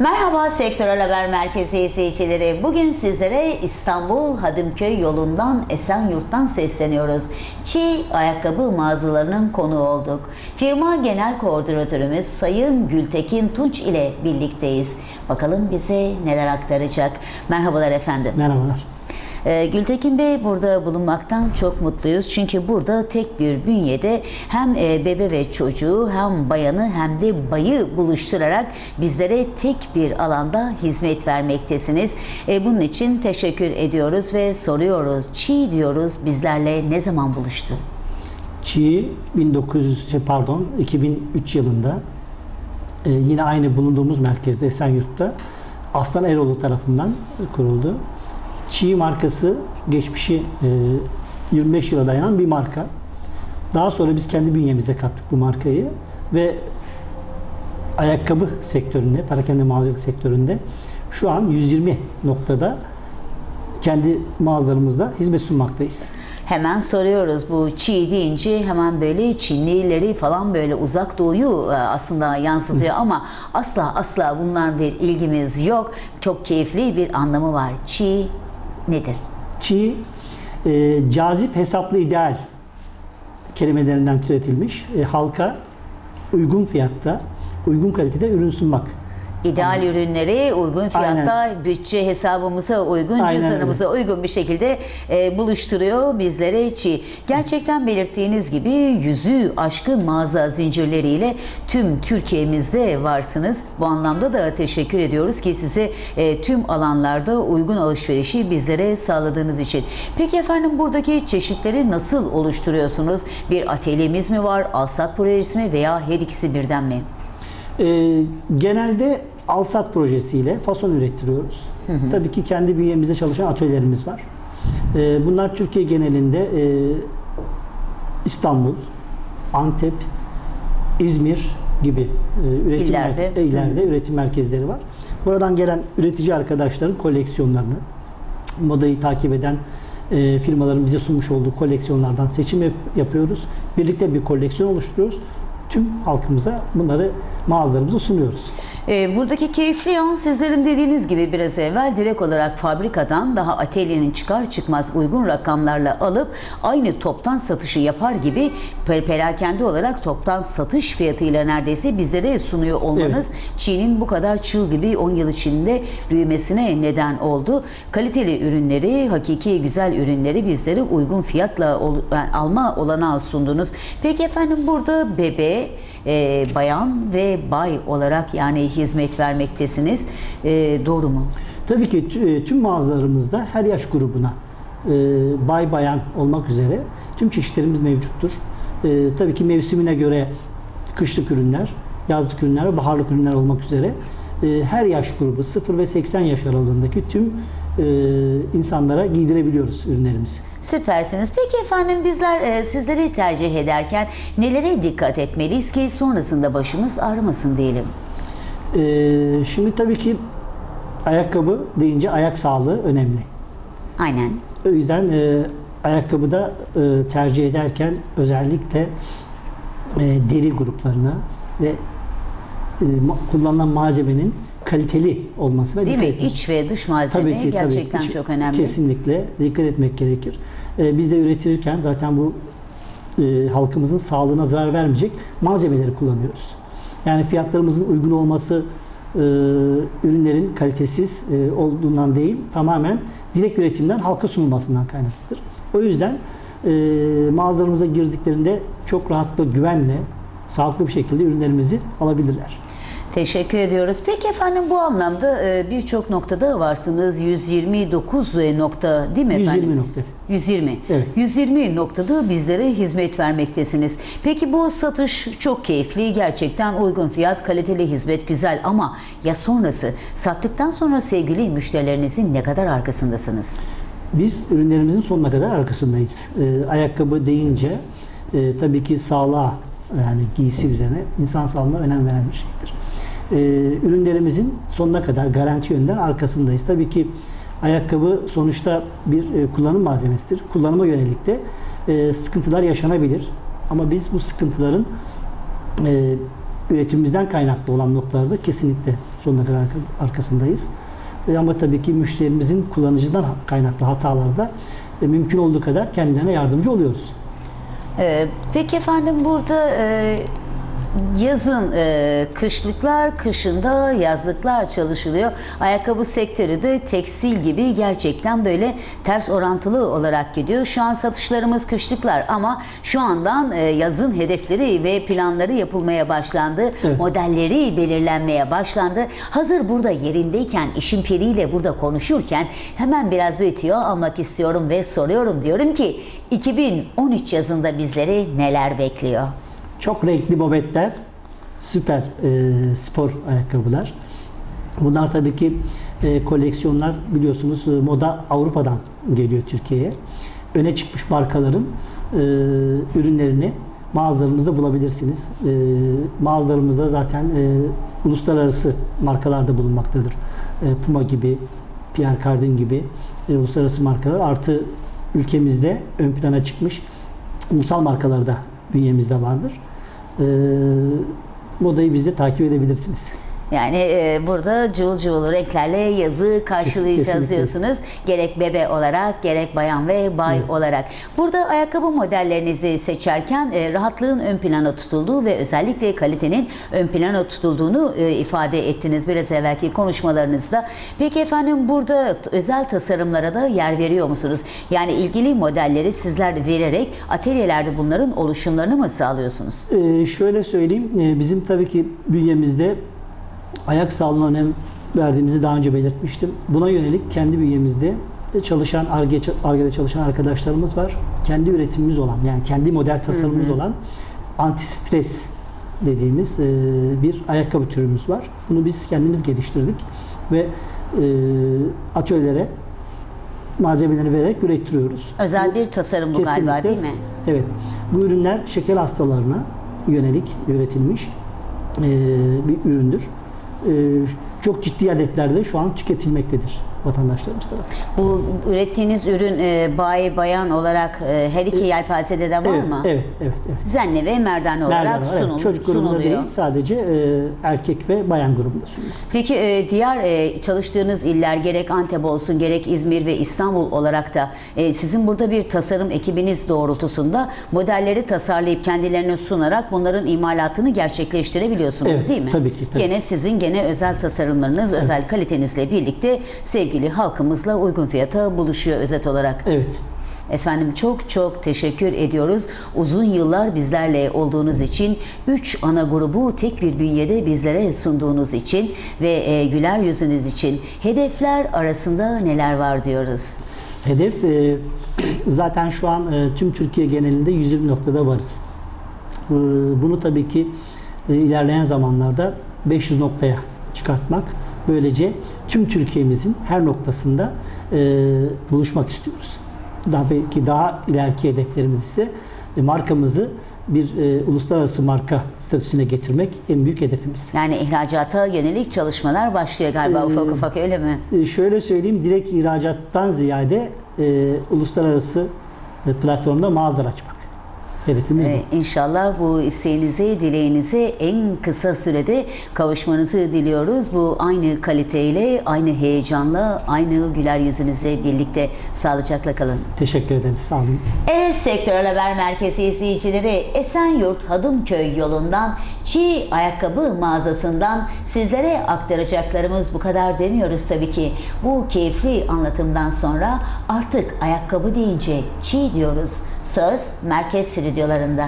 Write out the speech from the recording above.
Merhaba Sektörel Haber Merkezi izleyicileri. Bugün sizlere İstanbul Hadımköy yolundan Esenyurt'tan sesleniyoruz. Çiğ ayakkabı mağazalarının konuğu olduk. Firma Genel Koordinatörümüz Sayın Gültekin Tunç ile birlikteyiz. Bakalım bize neler aktaracak. Merhabalar efendim. Merhabalar. Ee, Gültekin Bey burada bulunmaktan çok mutluyuz. Çünkü burada tek bir bünyede hem e, bebe ve çocuğu hem bayanı hem de bayı buluşturarak bizlere tek bir alanda hizmet vermektesiniz. E, Bunun için teşekkür ediyoruz ve soruyoruz. Çiğ diyoruz bizlerle ne zaman buluştu? Çiğ 1900 şey, pardon 2003 yılında e, yine aynı bulunduğumuz merkezde Esenyurt'ta Aslan Eroğlu tarafından kuruldu. Çiğ markası geçmişi e, 25 yıla dayanan bir marka. Daha sonra biz kendi bünyemize kattık bu markayı ve ayakkabı sektöründe, parakende mağazacılık sektöründe şu an 120 noktada kendi mağazalarımızda hizmet sunmaktayız. Hemen soruyoruz bu Çiğ deyince hemen böyle Çinlileri falan böyle uzak doğuyu e, aslında yansıtıyor ama asla asla bunlar bir ilgimiz yok. Çok keyifli bir anlamı var. Çiğ nedir? Çi e, cazip hesaplı ideal kelimelerinden türetilmiş. E, halka uygun fiyatta, uygun kalitede ürün sunmak. İdeal ürünleri uygun fiyatta, bütçe hesabımıza uygun, Aynen cüzdanımıza uygun bir şekilde e, buluşturuyor bizlere Çiğ. Gerçekten belirttiğiniz gibi yüzü aşkın mağaza zincirleriyle tüm Türkiye'mizde varsınız. Bu anlamda da teşekkür ediyoruz ki size e, tüm alanlarda uygun alışverişi bizlere sağladığınız için. Peki efendim buradaki çeşitleri nasıl oluşturuyorsunuz? Bir atölyemiz mi var, alsat projesi mi veya her ikisi birden mi? E, genelde Alsat projesiyle fason ürettiriyoruz. Tabii ki kendi bünyemizde çalışan atölyelerimiz var. E, bunlar Türkiye genelinde e, İstanbul, Antep, İzmir gibi e, üretim İllerde. merke- illerde üretim merkezleri var. Buradan gelen üretici arkadaşların koleksiyonlarını, modayı takip eden e, firmaların bize sunmuş olduğu koleksiyonlardan seçim yap- yapıyoruz. Birlikte bir koleksiyon oluşturuyoruz. Tüm halkımıza bunları mağazalarımıza sunuyoruz. Ee, buradaki keyifli yan sizlerin dediğiniz gibi biraz evvel direkt olarak fabrikadan daha atölyenin çıkar çıkmaz uygun rakamlarla alıp aynı toptan satışı yapar gibi per- perakende olarak toptan satış fiyatıyla neredeyse bizlere sunuyor olmanız Çin'in bu kadar çığ gibi 10 yıl içinde büyümesine neden oldu. Kaliteli ürünleri, hakiki güzel ürünleri bizlere uygun fiyatla ol- yani alma olanağı sundunuz. Peki efendim burada bebe, e, bayan ve bay olarak yani hizmet vermektesiniz. E, doğru mu? Tabii ki tü- tüm mağazalarımızda her yaş grubuna e, bay bayan olmak üzere tüm çeşitlerimiz mevcuttur. E, tabii ki mevsimine göre kışlık ürünler, yazlık ürünler ve baharlık ürünler olmak üzere e, her yaş grubu 0 ve 80 yaş aralığındaki tüm e, insanlara giydirebiliyoruz ürünlerimizi. Süpersiniz. Peki efendim bizler e, sizleri tercih ederken nelere dikkat etmeliyiz ki sonrasında başımız ağrımasın diyelim. E, şimdi tabii ki ayakkabı deyince ayak sağlığı önemli. Aynen. O yüzden e, ayakkabıda e, tercih ederken özellikle e, deri gruplarına ve e, ma- kullanılan malzemenin kaliteli olmasına Değil dikkat mi? etmek. İç ve dış malzeme gerçekten Hiç- çok önemli. Kesinlikle dikkat etmek gerekir. E, biz de üretirken zaten bu e, halkımızın sağlığına zarar vermeyecek malzemeleri kullanıyoruz. Yani fiyatlarımızın uygun olması e, ürünlerin kalitesiz e, olduğundan değil, tamamen direkt üretimden halka sunulmasından kaynaklıdır. O yüzden e, mağazalarımıza girdiklerinde çok rahatlıkla, güvenle, sağlıklı bir şekilde ürünlerimizi alabilirler. Teşekkür ediyoruz. Peki efendim bu anlamda e, birçok noktada varsınız. 129 nokta değil mi efendim? 120 nokta. 120. Evet. 120 noktada bizlere hizmet vermektesiniz. Peki bu satış çok keyifli, gerçekten uygun fiyat, kaliteli hizmet güzel ama ya sonrası? Sattıktan sonra sevgili müşterilerinizin ne kadar arkasındasınız? Biz ürünlerimizin sonuna kadar arkasındayız. Ee, ayakkabı deyince e, tabii ki sağlığa yani giysi üzerine insan sağlığına önem veren bir şeydir. Ee, ürünlerimizin sonuna kadar garanti yönden arkasındayız. Tabii ki ayakkabı sonuçta bir e, kullanım malzemesidir. Kullanıma yönelik de e, sıkıntılar yaşanabilir. Ama biz bu sıkıntıların e, üretimimizden kaynaklı olan noktalarda kesinlikle sonuna kadar arka- arkasındayız. E, ama tabii ki müşterimizin kullanıcıdan kaynaklı hatalarda e, mümkün olduğu kadar kendilerine yardımcı oluyoruz. Ee, peki efendim burada e, yazın e, kışlıklar, kışında yazlıklar çalışılıyor. Ayakkabı sektörü de tekstil gibi gerçekten böyle ters orantılı olarak gidiyor. Şu an satışlarımız kışlıklar ama şu andan e, yazın hedefleri ve planları yapılmaya başlandı. Evet. Modelleri belirlenmeye başlandı. Hazır burada yerindeyken, işin piriyle burada konuşurken hemen biraz bir tüyo almak istiyorum ve soruyorum diyorum ki 2013 yazında bizleri neler bekliyor? Çok renkli bobetler, süper e, spor ayakkabılar. Bunlar tabii ki e, koleksiyonlar biliyorsunuz e, moda Avrupa'dan geliyor Türkiye'ye. Öne çıkmış markaların e, ürünlerini mağazalarımızda bulabilirsiniz. E, mağazalarımızda zaten e, uluslararası markalarda bulunmaktadır. E, Puma gibi, Pierre Cardin gibi e, uluslararası markalar artı ülkemizde ön plana çıkmış ulusal markalar da bünyemizde vardır. E, modayı biz de takip edebilirsiniz. Yani e, burada cıvıl cıvıl renklerle yazı karşılayacağız kesinlikle. diyorsunuz. Gerek bebe olarak gerek bayan ve bay Evet. olarak. Burada ayakkabı modellerinizi seçerken e, rahatlığın ön plana tutulduğu ve özellikle kalitenin ön plana tutulduğunu e, ifade ettiniz biraz evvelki konuşmalarınızda. Peki efendim burada özel tasarımlara da yer veriyor musunuz? Yani ilgili modelleri sizler vererek atölyelerde bunların oluşumlarını mı sağlıyorsunuz? Ee, şöyle söyleyeyim, e, bizim tabii ki bünyemizde ayak sağlığına önem verdiğimizi daha önce belirtmiştim. Buna yönelik kendi bünyemizde çalışan, ARGE ARGE'de çalışan arkadaşlarımız var. Kendi üretimimiz olan, yani kendi model tasarımımız olan anti-stres dediğimiz e, bir ayakkabı türümüz var. Bunu biz kendimiz geliştirdik ve e, atölyelere malzemeleri vererek ürettiriyoruz. Özel bir tasarım bu galiba değil mi? Evet. Bu ürünler şeker hastalarına yönelik üretilmiş e, bir üründür. E, çok ciddi adetlerde şu an tüketilmektedir vatandaşlarımız tarafından. Bu ürettiğiniz ürün e, bay bayan olarak e, her iki yelpazede de var Evet, mı? evet, evet, evet. Zenne ve merdane olarak Nereden var? Evet, sunul, Çocuk grubunda sunuluyor. değil, sadece e, erkek ve bayan grubunda sunuluyor. Peki e, diğer e, çalıştığınız iller gerek Antep olsun gerek İzmir ve İstanbul olarak da e, sizin burada bir tasarım ekibiniz doğrultusunda modelleri tasarlayıp kendilerine sunarak bunların imalatını gerçekleştirebiliyorsunuz Evet, değil mi? tabii ki, tabii. Gene sizin gene özel tasarımlarınız, özel kalitenizle birlikte sevgili halkımızla uygun fiyata buluşuyor özet olarak. Evet. Efendim çok çok teşekkür ediyoruz. Uzun yıllar bizlerle olduğunuz için, 3 ana grubu tek bir bünyede bizlere sunduğunuz için ve e, güler yüzünüz için hedefler arasında neler var diyoruz. Hedef e, zaten şu an e, tüm Türkiye genelinde 120 noktada varız. E, bunu tabii ki e, ilerleyen zamanlarda 500 noktaya çıkartmak. Böylece tüm Türkiye'mizin her noktasında e, buluşmak istiyoruz. Daha belki daha ileriki hedeflerimiz ise e, markamızı bir e, uluslararası marka statüsüne getirmek en büyük hedefimiz. Yani ihracata yönelik çalışmalar başlıyor galiba Ee, ufak ufak öyle mi? E, şöyle söyleyeyim, direkt ihracattan ziyade e, uluslararası e, platformda mağazalar açmak. Hedefimiz bu. Ee, İnşallah bu isteğinize, dileğinize en kısa sürede kavuşmanızı diliyoruz. Bu aynı kaliteyle, aynı heyecanla, aynı güler yüzünüzle birlikte sağlıcakla kalın. Teşekkür ederiz. Sağ olun. Evet Sektör Haber Merkezi izleyicileri Esenyurt Hadımköy yolundan Çiğ Ayakkabı mağazasından sizlere aktaracaklarımız bu kadar demiyoruz tabii ki. Bu keyifli anlatımdan sonra artık ayakkabı deyince çiğ diyoruz. Söz merkez stüdyolarında.